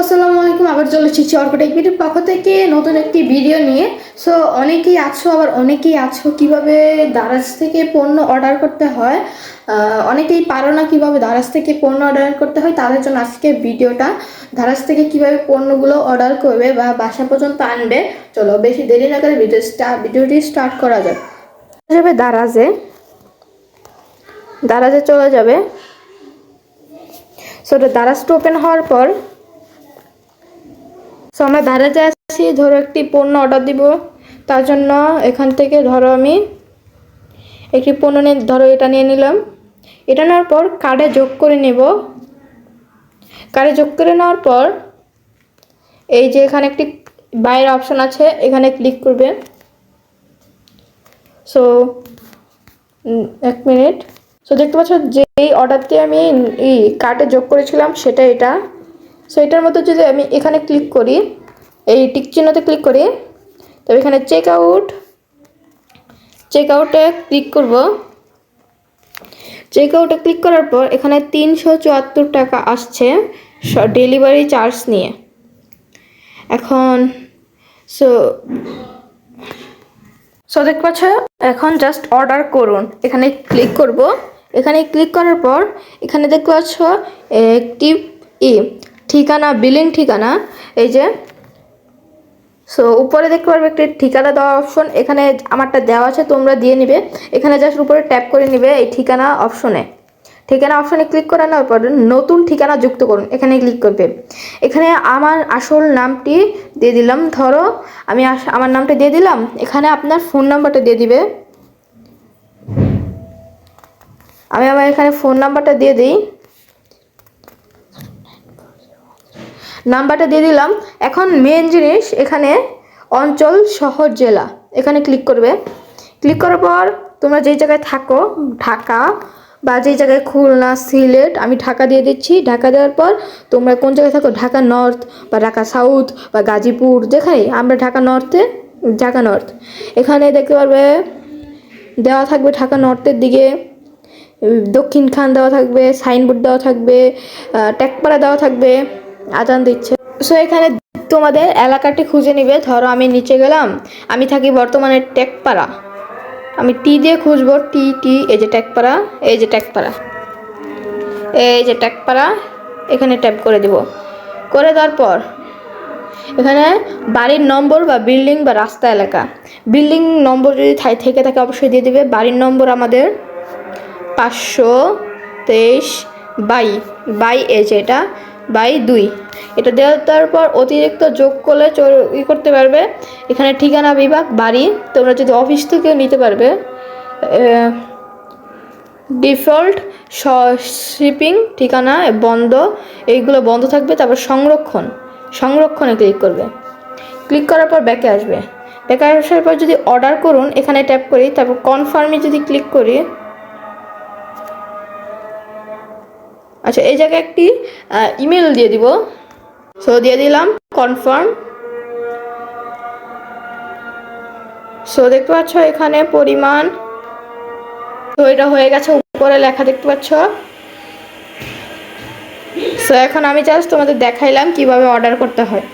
আসসালামু আলাইকুম, আবার চলে এসেছি অর্কটেক ভিডিওর পক্ষ থেকে নতুন একটি ভিডিও নিয়ে। সো অনেকেই আছো, আবার অনেকেই আছো, কীভাবে দারাজ থেকে পণ্য অর্ডার করতে হয়? অনেকেই পারো না কীভাবে দারাজ থেকে পণ্য অর্ডার করতে হয়, তাদের জন্য আজকে ভিডিওটা দারাজ থেকে কীভাবে পণ্যগুলো অর্ডার করবে বা বাসা পর্যন্ত আনবে? চলো, বেশি দেরি না করে ভিডিও ভিডিওটি স্টার্ট করা যাক। যাবে দারাজে। দারাজে চলে যাবে। সো দারাজটা ওপেন হওয়ার পর সো আমরা দারাজে আসছি ধরো একটি পণ্য অর্ডার দিব। তার জন্য এখান থেকে ধরো আমি একটি পণ্য নিয়ে, ধরো এটা নিয়ে নিলাম। এটা নেওয়ার পর কার্ডে যোগ করে নেব। কার্ডে যোগ করে নেওয়ার পর এই যে এখানে একটি বাইরের অপশন আছে, এখানে ক্লিক করবে। সো এক মিনিট সো দেখতে পাচ্ছ যে এই অর্ডারটি আমি এই কার্ডে যোগ করেছিলাম, সেটা এটা। সো এটার মধ্যে যদি আমি এখানে ক্লিক করি, এই টিক চিহ্নতে ক্লিক করি তবে এখানে চেক আউট চেক আউটে ক্লিক করব। চেক আউটে ক্লিক করার পর এখানে তিনশো চুয়াত্তর টাকা আসছে ডেলিভারি চার্জ নিয়ে। এখন সো সো দেখতে পাচ্ছ, এখন জাস্ট অর্ডার করুন। এখানে ক্লিক করব। এখানে ক্লিক করার পর, এখানে দেখতে পাচ্ছ, একটি ই ঠিকানা বিলিং ঠিকানা, এই যে সো উপরে দেখতে পারবে একটি ঠিকানা দেওয়া অপশন এখানে আমারটা দেওয়া আছে, তোমরা দিয়ে নিবে, এখানে জাস্ট উপরে ট্যাপ করে নিবে এই ঠিকানা অপশনে ঠিকানা অপশনে ক্লিক করে নেওয়ার পর নতুন ঠিকানা যুক্ত করুন, এখানে ক্লিক করবে। এখানে আমার আসল নামটি দিয়ে দিলাম, ধরো, আমি আমার নামটা দিয়ে দিলাম, এখানে আপনার ফোন নাম্বারটা দিয়ে দিবে। আমি আমার এখানে ফোন নাম্বারটা দিয়ে দিই। নাম্বারটা দিয়ে দিলাম। এখন মেন জিনিস এখানে অঞ্চল শহর জেলা। এখানে ক্লিক করবে। ক্লিক করার পর তোমরা যেই জায়গায় থাকো ঢাকা বা যেই জায়গায় খুলনা সিলেট আমি ঢাকা দিয়ে দিচ্ছি। ঢাকা দেওয়ার পর তোমরা কোন জায়গায় থাকো? ঢাকা নর্থ বা ঢাকা সাউথ বা গাজীপুর যেখানে আমরা ঢাকা নর্থে ঢাকা নর্থ এখানে দেখতে পারবে দেওয়া থাকবে ঢাকা নর্থের দিকে। দক্ষিণ খান দেওয়া থাকবে সাইনবোর্ড দেওয়া থাকবে আহ, ট্যাগপাড়া দেওয়া থাকবে। আজান দিচ্ছে। সো এখানে তোমাদের এলাকাটি খুঁজে নিবে। ধরো আমি নিচে গেলাম, আমি থাকি বর্তমানে ট্যাগপাড়া আমি টি দিয়ে খুঁজবো, টি টি, এই যে ট্যাগপাড়া এই যে ট্যাগপাড়া এই যে ট্যাগপাড়া এখানে ট্যাপ করে দিব। করে দেওয়ার পর, এখানে বাড়ির নম্বর বা বিল্ডিং বা রাস্তা এলাকা। বিল্ডিং নম্বর যদি থেকে থাকে অবশ্যই দিয়ে দিবে। বাড়ির নম্বর আমাদের পাঁচশো তেইশ বাই বাই এজ এটা বাই দুই। এটা দেওয়ার পর অতিরিক্ত যোগ করলে ই করতে পারবে। এখানে ঠিকানা, বিভাগ, বাড়ি তোমরা যদি অফিস থেকেও নিতে পারবে। ডিফল্ট শিপিং, ঠিকানা, বন্ধ, এইগুলো বন্ধ থাকবে। তারপর সংরক্ষণ, সংরক্ষণে ক্লিক করবে। ক্লিক করার পর ব্যাকে আসবে। ব্যাকে আসার পর যদি অর্ডার করুন, এখানে ট্যাপ করি। তারপর কনফার্মে যদি ক্লিক করি আচ্ছা এই জায়গায় একটি ইমেল দিয়ে দিব। সো দিয়ে দিলাম কনফার্ম সো দেখতে পাচ্ছ এখানে পরিমাণ এটা হয়ে গেছে উপরে লেখা, দেখতে পাচ্ছ? সো এখন আমি জাস্ট তোমাদের দেখাইলাম কীভাবে অর্ডার করতে হয়।